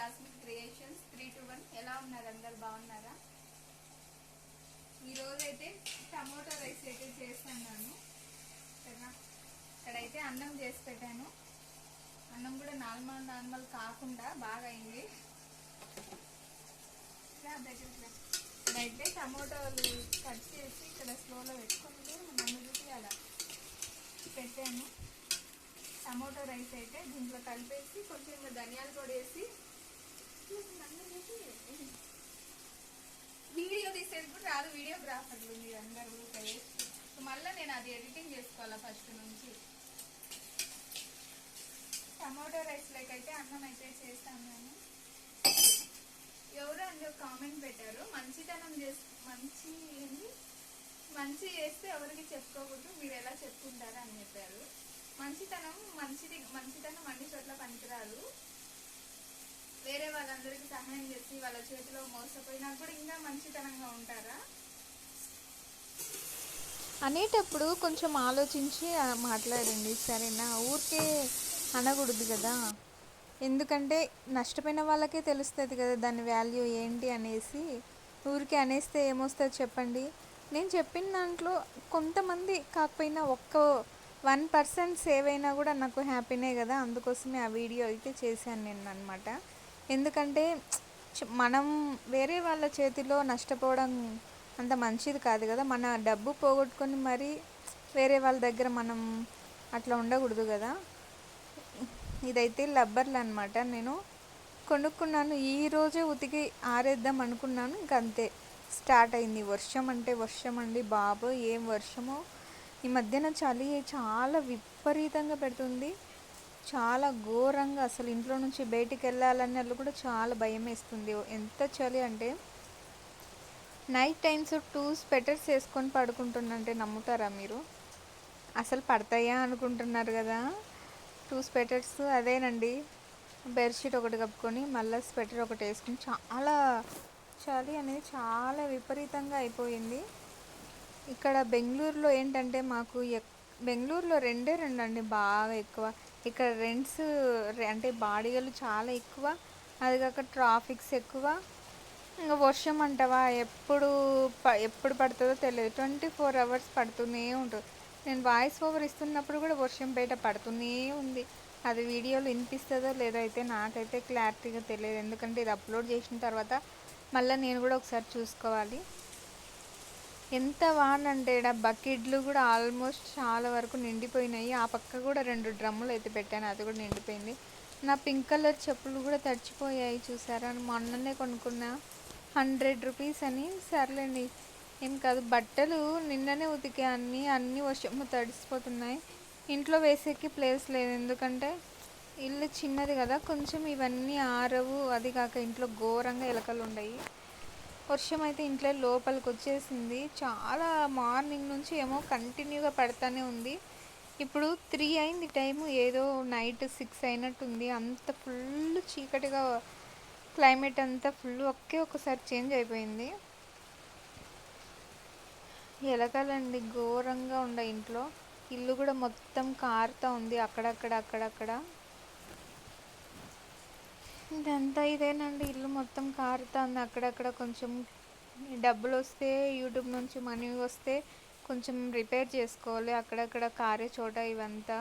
Jasmine creations three two one ఎలా ఉన్నారు? అందరు బాగున్నారా? ఈరోజు అయితే టమోటా రైస్ అయితే చేస్తున్నాను. సరేనా? ఇక్కడైతే అన్నం చేసి పెట్టాను. అన్నం కూడా నార్మల్ నార్మల్ కాకుండా బాగా అయింది. ఇక్కడైతే టమోటాలు కట్ చేసి ఇక్కడ స్లోలో పెట్టుకుంటే నన్ను అలా పెట్టాను. టమోటో రైస్ అయితే దీంట్లో కలిపేసి కొంచెం ధనియాలు ధనియాల పొడి వేసి వీడియో తీసేది కూడా రాదు వీడియోగ్రాఫర్లు మీరు అందరూ మళ్ళీ నేను అది ఎడిటింగ్ చేసుకోవాలా ఫస్ట్ నుంచి? టమాటో రైస్ అయితే అన్నం అయితే చేస్తాను నేను. ఎవరు అందులో కామెంట్ పెట్టారు. మంచితనం చేసు మంచి ఏంది? మంచి చేస్తే ఎవరికి చెప్పుకోకూడదు మీరు ఎలా చెప్పుకుంటారు అని చెప్పారు. మంచితనం మంచిది మంచితనం అన్ని చోట్ల పనికిరాదు. వేరే వాళ్ళందరికీ సహాయం చేసి వాళ్ళ చేతిలో మోసపోయినా కూడా ఇంకా మంచితనంగా ఉంటారా? అనేటప్పుడు కొంచెం ఆలోచించి మాట్లాడండి. సరేనా? ఊరికే అనకూడదు కదా? ఎందుకంటే నష్టపోయిన వాళ్ళకే తెలుస్తుంది కదా దాని వాల్యూ ఏంటి అనేసి. ఊరికే అనేస్తే ఏమొస్తుంది చెప్పండి? నేను చెప్పిన దాంట్లో కొంతమంది కాకపోయినా ఒక్క వన్ పర్సెంట్ సేవ్ అయినా కూడా నాకు హ్యాపీనే కదా. అందుకోసమే ఆ వీడియో అయితే చేశాను నేను అనమాట ఎందుకంటే మనం వేరే వాళ్ళ చేతిలో నష్టపోవడం అంత మంచిది కాదు కదా. మన డబ్బు పోగొట్టుకొని మరీ వేరే వాళ్ళ దగ్గర మనం అట్లా ఉండకూడదు కదా. ఇదైతే లబ్బర్లు అనమాట నేను కొనుక్కున్నాను. ఈ రోజే ఉతికి ఆరేద్దాం అనుకున్నాను. ఇంక అంతే. స్టార్ట్ అయింది. వర్షం అంటే వర్షం అండి బాబు. ఏం వర్షమో. ఈ మధ్యన చలి చాలా విపరీతంగా పెడుతుంది. చాలా ఘోరంగా. అసలు ఇంట్లో నుంచి బయటికి వెళ్ళాలన్నట్లు కూడా చాలా భయం వేస్తుంది. ఎంత చలి అంటే నైట్ టైమ్స్ టూ స్వెటర్స్ వేసుకొని పడుకుంటున్నంటే నమ్ముతారా మీరు? అసలు పడతాయా అనుకుంటున్నారు కదా? టూ స్వెటర్స్ అదేనండి. బెడ్షీట్ ఒకటి కప్పుకొని మళ్ళీ స్వెటర్ ఒకటి వేసుకుని చాలా చలి అనేది చాలా విపరీతంగా అయిపోయింది. ఇక్కడ బెంగళూరులో ఏంటంటే మాకు ఎక్- బెంగళూరులో రెండే రెండు అండి బాగా ఎక్కువ. ఇక్కడ రెంట్స్ అంటే బాడిగలు చాలా ఎక్కువ. అది కాక ట్రాఫిక్స్ ఎక్కువ. ఇంకా వర్షం అంటావా ఎప్పుడు ప ఎప్పుడు పడుతుందో తెలియదు ట్వంటీ ఫోర్ అవర్స్ పడుతూనే ఉంటుంది. నేను వాయిస్ ఓవర్ ఇస్తున్నప్పుడు కూడా వర్షం బయట పడుతూనే ఉంది. అది వీడియోలో వినిపిస్తుందో లేదో అయితే నాకైతే క్లారిటీగా తెలియదు. ఎందుకంటే ఇది అప్లోడ్ చేసిన తర్వాత మళ్ళీ నేను కూడా ఒకసారి చూసుకోవాలి. ఎంత వానంటే ఇక్కడ ఈడ బకెట్లు కూడా ఆల్మోస్ట్ చాలా వరకు నిండిపోయినాయి. ఆ పక్క కూడా రెండు డ్రమ్ములు అయితే పెట్టాను. అది కూడా నిండిపోయింది. నా పింక్ కలర్ చెప్పులు కూడా తడిచిపోయాయి. చూసారా? మొన్ననే కొనుక్కున్నా. హండ్రెడ్ రూపీస్ అని. సర్లేండి. ఏం కాదు బట్టలు నిన్ననే ఉతికే అన్నీ అన్నీ వర్షము తడిసిపోతున్నాయి. ఇంట్లో వేసేకి ప్లేస్ లేదు. ఎందుకంటే ఇల్లు చిన్నది కదా కొంచెం ఇవన్నీ ఆరవు. అది కాక ఇంట్లో ఘోరంగా ఎలకలు ఉన్నాయి వర్షం అయితే ఇంట్లో లోపలికి వచ్చేసింది. చాలా మార్నింగ్ నుంచి ఏమో కంటిన్యూగా పడతానే ఉంది. ఇప్పుడు త్రీ అయింది టైము. ఏదో నైట్ సిక్స్ అయినట్టుంది. అంత ఫుల్ చీకటిగా క్లైమేట్ అంతా ఫుల్ ఒకే ఒకసారి చేంజ్ అయిపోయింది. ఎలకలండి ఘోరంగా ఉండే ఇంట్లో. ఇల్లు కూడా మొత్తం కారుతా ఉంది అక్కడక్కడ అక్కడక్కడ. ఇదంతా ఇదేనండి ఇల్లు మొత్తం కారుతా ఉంది. అక్కడక్కడ కొంచెం డబ్బులు వస్తే యూట్యూబ్ నుంచి మనీ వస్తే కొంచెం రిపేర్ చేసుకోవాలి. అక్కడక్కడ కారే చోట ఇవంతా.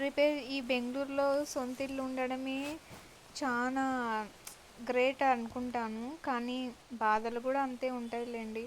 రిపేర్ ఈ బెంగళూరులో సొంత ఇల్లు ఉండడమే చాలా గ్రేట్ అనుకుంటాను కానీ బాధలు కూడా అంతే ఉంటాయిలేండి.